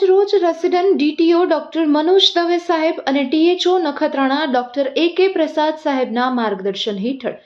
Resident DTO doctor Manoj Dave સાહેબ અને THO Nakhatrana doctor એ કે પ્રસાદ સાહેબના માર્ગદર્શન હેઠળ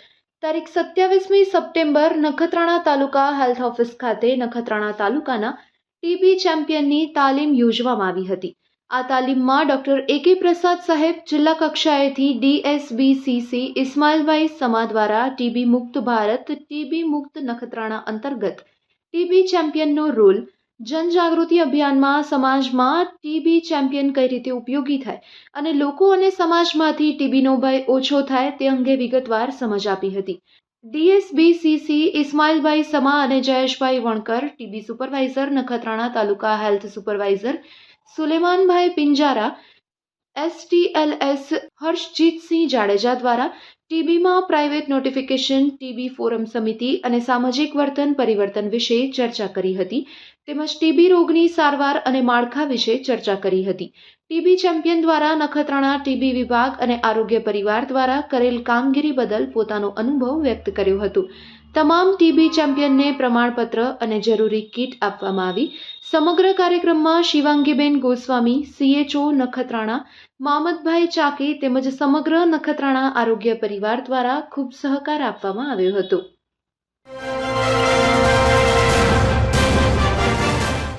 તારીખ સત્યાવીસમી September Nakhatrana taluka health office ખાતે નખત્રાણા તાલુકાના ટીબી ચેમ્પિયનની તાલીમ યોજવામાં આવી હતી. આ તાલીમમાં ડોક્ટર એ કે પ્રસાદ સાહેબ જિલ્લા કક્ષાએથી ડીએસબીસીસી ઇસ્માઇલભાઈ સમા દ્વારા ટીબી મુક્ત ભારત, ટીબી મુક્ત નખત્રાણા અંતર્ગત ટીબી ચેમ્પિયનનો રોલ જનજાગૃતિ અભિયાનમાં સમાજમાં ટીબી ચેમ્પિયન કઈ રીતે ઉપયોગી થાય અને લોકો અને સમાજમાંથી ટીબીનો ભય ઓછો થાય તે અંગે વિગતવાર સમજ આપી હતી. ડીએસબીસીસી ઇસ્માઇલભાઈ સમા અને જયેશભાઈ વણકર, ટીબી સુપરવાઇઝર, નખત્રાણા તાલુકા health supervisor, Sulemanbhai Pinjara, STLS Harshjitsinh Jadeja દ્વારા ટીબીમાં પ્રાઇવેટ નોટિફિકેશન, ટીબી ફોરમ સમિતિ અને સામાજિક વર્તન પરિવર્તન વિશે ચર્ચા કરી હતી. તેમજ ટીબી રોગની સારવાર અને માળખા વિશે ચર્ચા કરી હતી. ટીબી ચેમ્પિયન દ્વારા નખત્રાણા ટીબી વિભાગ અને આરોગ્ય પરિવાર દ્વારા કરેલ કામગીરી બદલ પોતાનો અનુભવ વ્યક્ત કર્યો હતો. તમામ ટીબી ચેમ્પિયનને પ્રમાણપત્ર અને જરૂરી કીટ આપવામાં આવી. સમગ્ર કાર્યક્રમમાં શિવાંગીબેન ગોસ્વામી, સીએચઓ નખત્રાણા મામદભાઈ ચાકી તેમજ સમગ્ર નખત્રાણા આરોગ્ય પરિવાર દ્વારા ખૂબ સહકાર આપવામાં આવ્યો હતો.